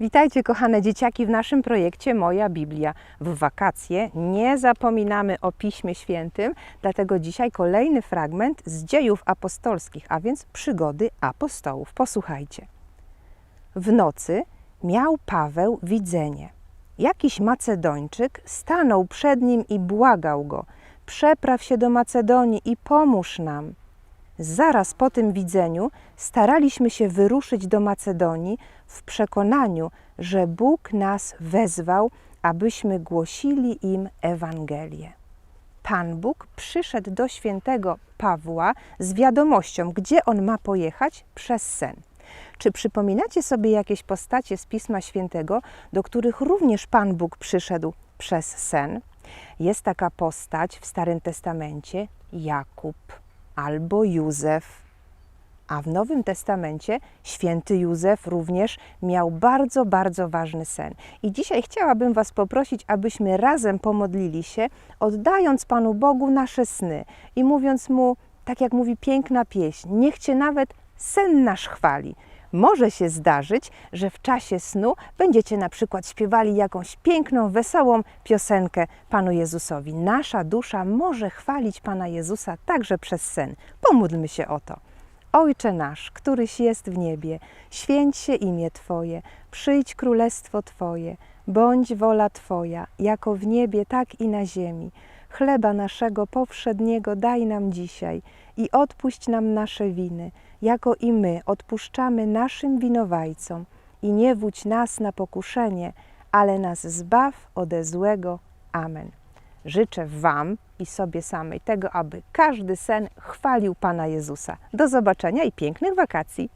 Witajcie kochane dzieciaki w naszym projekcie Moja Biblia. W wakacje nie zapominamy o Piśmie Świętym, dlatego dzisiaj kolejny fragment z dziejów apostolskich, a więc przygody apostołów. Posłuchajcie. W nocy miał Paweł widzenie. Jakiś Macedończyk stanął przed nim i błagał go: Przepraw się do Macedonii i pomóż nam. Zaraz po tym widzeniu staraliśmy się wyruszyć do Macedonii w przekonaniu, że Bóg nas wezwał, abyśmy głosili im Ewangelię. Pan Bóg przyszedł do świętego Pawła z wiadomością, gdzie on ma pojechać przez sen. Czy przypominacie sobie jakieś postacie z Pisma Świętego, do których również Pan Bóg przyszedł przez sen? Jest taka postać w Starym Testamencie Jakub albo Józef. A w Nowym Testamencie święty Józef również miał bardzo, bardzo ważny sen. I dzisiaj chciałabym Was poprosić, abyśmy razem pomodlili się, oddając Panu Bogu nasze sny i mówiąc Mu, tak jak mówi piękna pieśń, niech Cię nawet sen nasz chwali. Może się zdarzyć, że w czasie snu będziecie na przykład śpiewali jakąś piękną, wesołą piosenkę Panu Jezusowi. Nasza dusza może chwalić Pana Jezusa także przez sen. Pomódlmy się o to. Ojcze nasz, któryś jest w niebie, święć się imię Twoje, przyjdź królestwo Twoje, bądź wola Twoja, jako w niebie, tak i na ziemi. Chleba naszego powszedniego daj nam dzisiaj i odpuść nam nasze winy, jako i my odpuszczamy naszym winowajcom. I nie wódź nas na pokuszenie, ale nas zbaw ode złego. Amen. Życzę Wam i sobie samej tego, aby każdy sen chwalił Pana Jezusa. Do zobaczenia i pięknych wakacji.